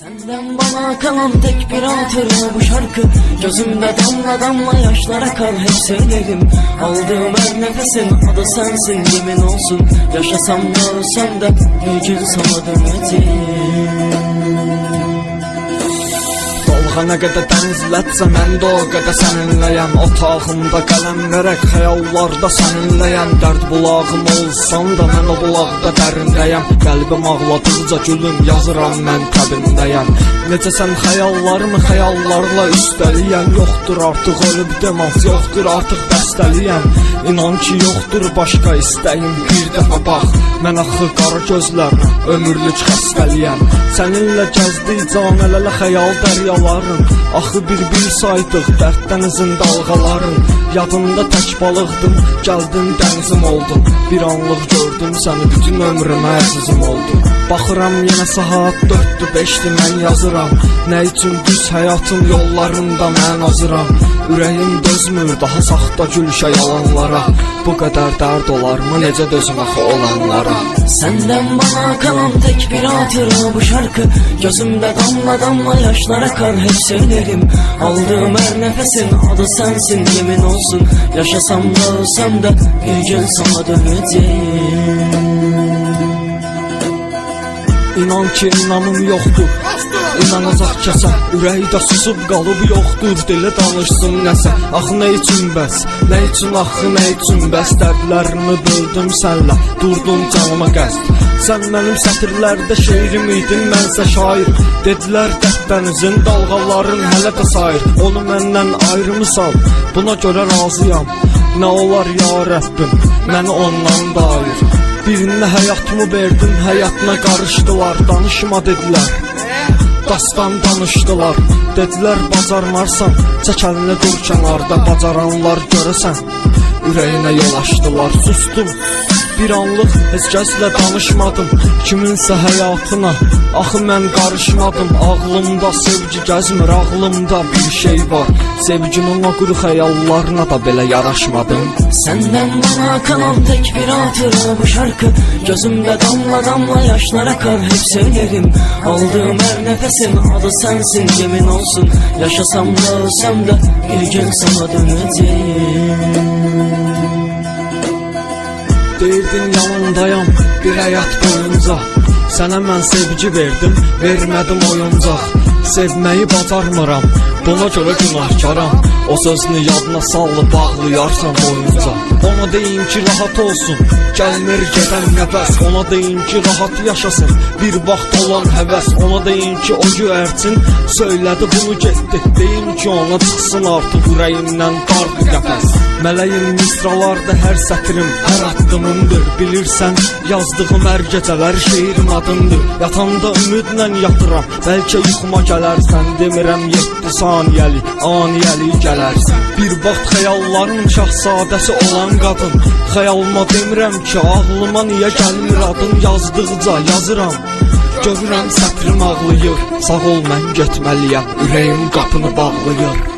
Senden bana kalan tek bir hatıra bu şarkı. Gözümde damla damla yaşlar akar hep söylerim. Aldığım her nefesin adı sensin yemin olsun. Yaşasam da ölsem de bir gün sana döneceğim Nə qədər dənizlətsə mən də o qədər səninləyəm Otağımda qələm verək xəyallarda səninləyəm Dərd bulağım olsan da mən o bulaqda dərindəyəm Qəlbim ağladıqca gülüm yazıram mən təbindəyəm Necə sən xəyallarımı xəyallarla üstəliyəm Yoxdur artıq ölüb demans, yoxdur artıq bəstəliyəm İnan ki yoxdur başqa istəyim bir dəfə bax Mən axı qara gözlərlə ömürlük xəstəliyəm Səninlə gəzdi canələlə xəyal dəryaların. Axı bir-bir saydıq dərddənizin dalğaların. Yadımda tək balıqdım, gəldin dənizim oldun Bir anlıq gördüm səni, bütün ömrümə əzizim oldun Baxıram yenə saat dörddür, beşdir mən yazıram. Nə üçün düz həyatın yollarında mən azıram Ürəyim dözmür daha saxta gülşə yalanlara Bu qədər dərd olarmı necə dözüm axı olanlara? Senden bana kalan tek bir hatıra bu şarkı. Gözümde damla damla yaşlar akar hep söylerim Aldığım her nefesin adı sensin yemin olsun. Yaşasam da ölsem de bir gün sana döneceğim İnan ki inamım yoxdur. İnanacaq kəsə Ürəkdə susub qalıb yoxdur. Dilə danışsın nəsə Axı nə üçün bəs? Nə üçün axı nə üçün bəs? Dərdlərimi böldüm sənlə Durdum canıma qəsd. Sən mənim sətirlərdə şeirim idin Mənsə şair. Dedilər dərdənizin dalğaların hələ də sayır Onu məndən ayrımısan Buna görə razıyam. Nə olar ya Rəbbim Məni ondan da ayır Birinə həyatımı verdim, həyatına qarışdılar, danışma dedilər. Dastan danışdılar, dedilər bacarmarsan, çək əlini dur kənarda, bacaranlar görəsən. Ürəyinə yol açdılar, sustum. Bir anlıq heç kəslə danışmadım, kiminsə həyatına. Axı mən qarışmadım, ağlımda sevgi gəzmir, ağlımda bir şey var. Sevgimin o quru xəyallarına da belə yaraşmadım. Senden bana kalan tek bir hatıra bu şarkı Gözümde damla damla yaşlar akar hep söylerim Aldığım her nefesin adı sensin yemin olsun Yaşasam da ölsem de bir gün sana döneceğim Deyirdin yanındayam bir həyat boyunca Sənə mən sevgi verdim, vermədim oyuncaq. Sevməyi bacarmıram, buna görə günahkaram. O sözünü yadına salıb bağlayarsan boyunca Ona deyin ki rahat olsun, gəlmir gedən nəfəs. Ona deyin ki rahat yaşasın, bir vaxt olan həvəs. Ona deyin ki o göyərçin söylədi bunu getdi. Deyin ki ona çıxsın artıq ürəyimdən dar bu qəfəs. Mələyim misralarda hər sətrim, hər addımımdır Bilirsən, yazdığım hər gecələr şeirim adımdır Yatanda ümidlə yatıram, bəlkə yuxuma gələrsən Demirəm 7 saniyəli, aniyəli gələrsən. Bir vaxt xəyalların şahzadəsi olan qadın Xəyalma demirəm ki, ağlıma niyə gəlmir? adın Yazdıqca yazıram. Görürəm sətrim ağlayır Sağ ol mən getməliyəm Ürəyim qapını bağlayır